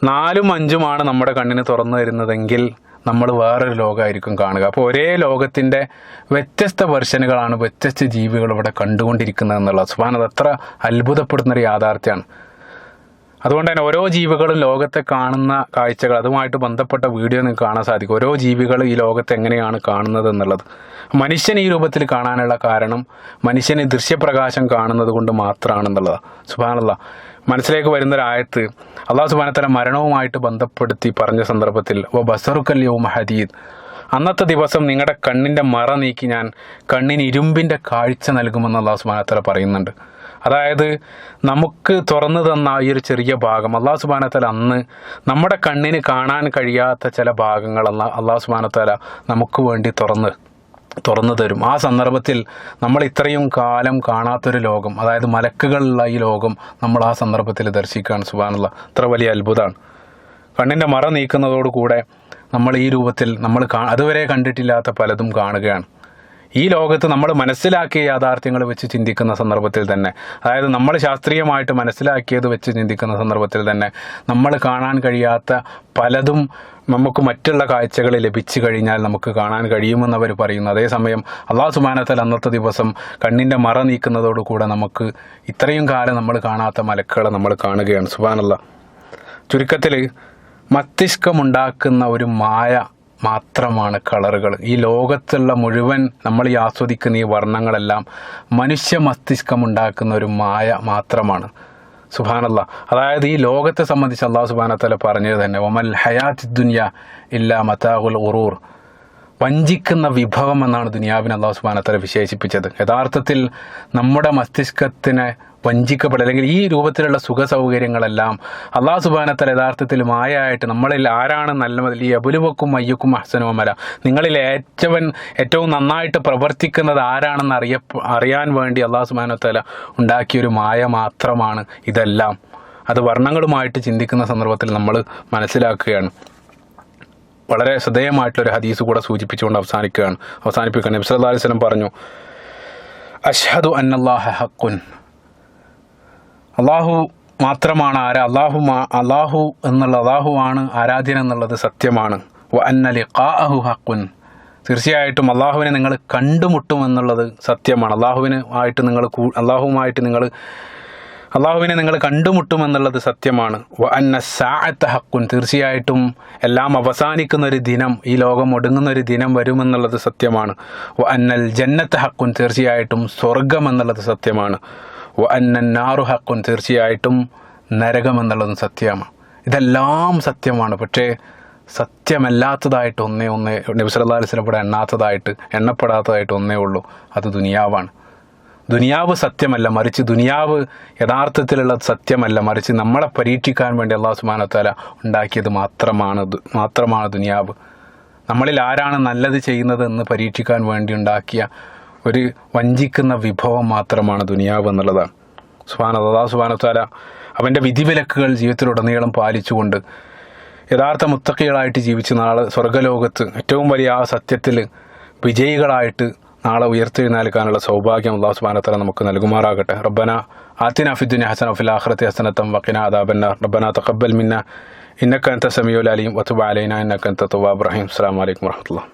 നാലും അഞ്ചുമാണ് നമ്മുടെ കണ്ണിന് തുറന്നു തരുന്നതെങ്കിൽ നമ്മൾ വേറൊരു ലോകമായിരിക്കും കാണുക. അപ്പോൾ ഒരേ ലോകത്തിന്റെ വ്യത്യസ്ത വെർഷനുകളാണ് വ്യത്യസ്ത ജീവികൾ ഇവിടെ കണ്ടുകൊണ്ടിരിക്കുന്നത് എന്നുള്ളത്. സുബാനത് അത്ര അത്ഭുതപ്പെടുന്നൊരു യാഥാർത്ഥ്യമാണ്. അതുകൊണ്ട് തന്നെ ഓരോ ജീവികളും ലോകത്തെ കാണുന്ന കാഴ്ചകൾ അതുമായിട്ട് ബന്ധപ്പെട്ട വീഡിയോ നിങ്ങൾക്ക് കാണാൻ സാധിക്കും. ഓരോ ജീവികൾ ഈ ലോകത്തെ എങ്ങനെയാണ് കാണുന്നത് എന്നുള്ളത്. മനുഷ്യൻ ഈ രൂപത്തിൽ കാണാനുള്ള കാരണം മനുഷ്യന് ദൃശ്യപ്രകാശം കാണുന്നത് കൊണ്ട് മാത്രമാണെന്നുള്ളതാണ് സുബാനുള്ള മനസ്സിലേക്ക് വരുന്നൊരായത്ത് അള്ളാഹു സുബാനത്തല മരണവുമായിട്ട് ബന്ധപ്പെടുത്തി പറഞ്ഞ സന്ദർഭത്തിൽ ഓ ബസറുക്കല്യവും ഹദീദ്. അന്നത്തെ ദിവസം നിങ്ങളുടെ കണ്ണിന്റെ മറ നീക്കി ഞാൻ കണ്ണിന് ഇരുമ്പിന്റെ കാഴ്ച നൽകുമെന്ന് അള്ളാഹു സുബാനത്തല പറയുന്നുണ്ട്. അതായത് നമുക്ക് തുറന്നു തന്ന ഈ ഒരു ചെറിയ ഭാഗം. അള്ളാഹു സുബാനത്തല അന്ന് നമ്മുടെ കണ്ണിന് കാണാൻ കഴിയാത്ത ചില ഭാഗങ്ങൾ അള്ളാഹു സുബാനത്തല നമുക്ക് വേണ്ടി തുറന്ന് തുറന്നു തരും. ആ സന്ദർഭത്തിൽ നമ്മൾ ഇത്രയും കാലം കാണാത്തൊരു ലോകം അതായത് മലക്കുകളുള്ള ഈ ലോകം നമ്മൾ ആ സന്ദർഭത്തിൽ ദർശിക്കുകയാണ് സുബാനുള്ള അത്ര വലിയ അത്ഭുതമാണ്. കണ്ണിന്റെ മറ നീക്കുന്നതോടുകൂടെ നമ്മൾ ഈ രൂപത്തിൽ നമ്മൾ അതുവരെ കണ്ടിട്ടില്ലാത്ത പലതും കാണുകയാണ്. ഈ ലോകത്ത് നമ്മൾ മനസ്സിലാക്കിയ യാഥാർത്ഥ്യങ്ങൾ വെച്ച് ചിന്തിക്കുന്ന സന്ദർഭത്തിൽ തന്നെ അതായത് നമ്മൾ ശാസ്ത്രീയമായിട്ട് മനസ്സിലാക്കിയത് വെച്ച് ചിന്തിക്കുന്ന സന്ദർഭത്തിൽ തന്നെ നമ്മൾ കാണാൻ കഴിയാത്ത പലതും നമുക്ക് മറ്റുള്ള കാഴ്ചകൾ ലഭിച്ചു കഴിഞ്ഞാൽ നമുക്ക് കാണാൻ കഴിയുമെന്ന് അവർ പറയുന്നു. അതേസമയം അള്ളാഹു സുബാനത്തൽ അന്നത്തെ ദിവസം കണ്ണിന്റെ മറ നീക്കുന്നതോടുകൂടെ നമുക്ക് ഇത്രയും കാലം നമ്മൾ കാണാത്ത മലക്കുകളെ നമ്മൾ കാണുകയാണ്. സുബാനല്ല ചുരുക്കത്തിൽ മസ്തിഷ്കമുണ്ടാക്കുന്ന ഒരു മായ മാത്രമാണ് കളറുകൾ. ഈ ലോകത്തുള്ള മുഴുവൻ നമ്മൾ ഈ ആസ്വദിക്കുന്ന ഈ വർണങ്ങളെല്ലാം മനുഷ്യ മസ്തിഷ്കം ഉണ്ടാക്കുന്ന ഒരു മായ മാത്രമാണ്. സുബാനല്ല അതായത് ഈ ലോകത്തെ സംബന്ധിച്ച് അള്ളാഹു സുബാനത്തല പറഞ്ഞത് തന്നെ ഒമൽ ഹയാത്ത് ദുനിയ ഇല്ല മതാഹുൽ ഉറൂർ വഞ്ചിക്കുന്ന വിഭവം എന്നാണ് ദുനിയാവിനെ അള്ളാഹു സുബാനത്തല വിശേഷിപ്പിച്ചത്. യഥാർത്ഥത്തിൽ നമ്മുടെ മസ്തിഷ്കത്തിനെ വഞ്ചിക്കപ്പെടൽ അല്ലെങ്കിൽ ഈ രൂപത്തിലുള്ള സുഖ സൗകര്യങ്ങളെല്ലാം അള്ളാഹു സുബാനത്തല യഥാർത്ഥത്തിൽ മായായിട്ട് നമ്മളിൽ ആരാണ് നല്ല മതിൽ ഈ അബുലുവക്കും അയ്യക്കും അഹ്സനുമല നിങ്ങളിൽ ഏറ്റവും ഏറ്റവും നന്നായിട്ട് പ്രവർത്തിക്കുന്നത് ആരാണെന്ന് അറിയ അറിയാൻ വേണ്ടി അള്ളാഹു സുബാനത്തല ഉണ്ടാക്കിയൊരു മായ മാത്രമാണ് ഇതെല്ലാം. അത് വർണങ്ങളുമായിട്ട് ചിന്തിക്കുന്ന സന്ദർഭത്തിൽ നമ്മൾ മനസ്സിലാക്കുകയാണ്. വളരെ ശ്രദ്ധേയമായിട്ടുള്ളൊരു ഹദീസ് കൂടെ സൂചിപ്പിച്ചുകൊണ്ട് അവസാനിക്കുകയാണ്. അവസാനിപ്പിക്കുകയാണ് നബി സല്ലല്ലാഹു അലൈഹി വസല്ലം പറഞ്ഞു അഷ്ഹദു അന്നല്ലാഹ ഹക്കുൻ അള്ളാഹു മാത്രമാണ് ആരാ അള്ളാഹു അള്ളാഹു എന്നുള്ള അള്ളാഹു ആണ് ആരാധ്യൻ എന്നുള്ളത് സത്യമാണ്. വ അന്ന ലിഖാഅഹു ഹക്കുൻ തീർച്ചയായിട്ടും അള്ളാഹുവിനെ നിങ്ങൾ കണ്ടുമുട്ടും എന്നുള്ളത് സത്യമാണ്. അള്ളാഹുവിന് ആയിട്ട് നിങ്ങൾ അള്ളാഹുവുമായിട്ട് നിങ്ങൾ അള്ളാഹുവിനെ നിങ്ങൾ കണ്ടുമുട്ടും എന്നുള്ളത് സത്യമാണ് അന്ന സാഅത്ത് ഹക്കുൻ. തീർച്ചയായിട്ടും എല്ലാം അവസാനിക്കുന്ന ഒരു ദിനം ഈ ലോകം ഒടുങ്ങുന്ന ഒരു ദിനം വരുമെന്നുള്ളത് സത്യമാണ്. വ അന്നൽ ജന്നത്ത് ഹക്കുൻ. തീർച്ചയായിട്ടും സ്വർഗം എന്നുള്ളത് സത്യമാണ്. വ അന്നൻ ഹക്കുൻ. തീർച്ചയായിട്ടും നരകം എന്നുള്ളതും സത്യമാണ്. ഇതെല്ലാം സത്യമാണ്. പക്ഷേ സത്യമല്ലാത്തതായിട്ട് ഒന്നേ ഒന്നേ നബി സല്ലല്ലാഹു അലൈഹി വസല്ലം ഇവിടെ എണ്ണാത്തതായിട്ട് എണ്ണപ്പെടാത്തതായിട്ട് ഒന്നേ ഉള്ളൂ. അത് ദുനിയാവാണ്. ദുനിയാവ് സത്യമല്ല മറിച്ച് ദുനിയാവ് യഥാർത്ഥത്തിലുള്ള സത്യമല്ല മറിച്ച് നമ്മളെ പരീക്ഷിക്കാൻ വേണ്ടി അള്ളാഹു സുബാനത്താല ഉണ്ടാക്കിയത് മാത്രമാണ് മാത്രമാണ് ദുനിയാവ്. നമ്മളിൽ ആരാണ് നല്ലത് ചെയ്യുന്നത് എന്ന് പരീക്ഷിക്കാൻ വേണ്ടി ഉണ്ടാക്കിയ ഒരു വഞ്ചിക്കുന്ന വിഭവം മാത്രമാണ് ദുനിയാവ് എന്നുള്ളതാണ്. സുബാന അള്ളാഹു സുബാനത്താല അവന്റെ വിധിവിലക്കുകൾ ജീവിതത്തിലുടനീളം പാലിച്ചുകൊണ്ട് യഥാർത്ഥ മുത്തക്കികളായിട്ട് ജീവിച്ച നാളെ സ്വർഗലോകത്ത് ഏറ്റവും വലിയ ആ സത്യത്തിൽ വിജയികളായിട്ട് നാളെ ഉയർത്തെഴുന്നേൽക്കാനുള്ള സൗഭാഗ്യം അള്ളാഹു സുബ്ഹാനഹു നമുക്ക് നൽകുമാറാകട്ടെ റബ്ബന ആത്തിന ഫിദ്ദുനിയ ഹസന ഫിൽ ആഖിറതി ഹസനത്തം വഖിന അദാബന്ന റബ്ബന തഖബ്ബൽ മിന്ന ഇന്നക അൻത സമീഉൽ അലീം വതുബ് അലൈന ഇന്നക അൻത തവ്വാബുർ റഹീം അസ്സലാമു അലൈക്കും വറഹ്മത്തുള്ളാഹി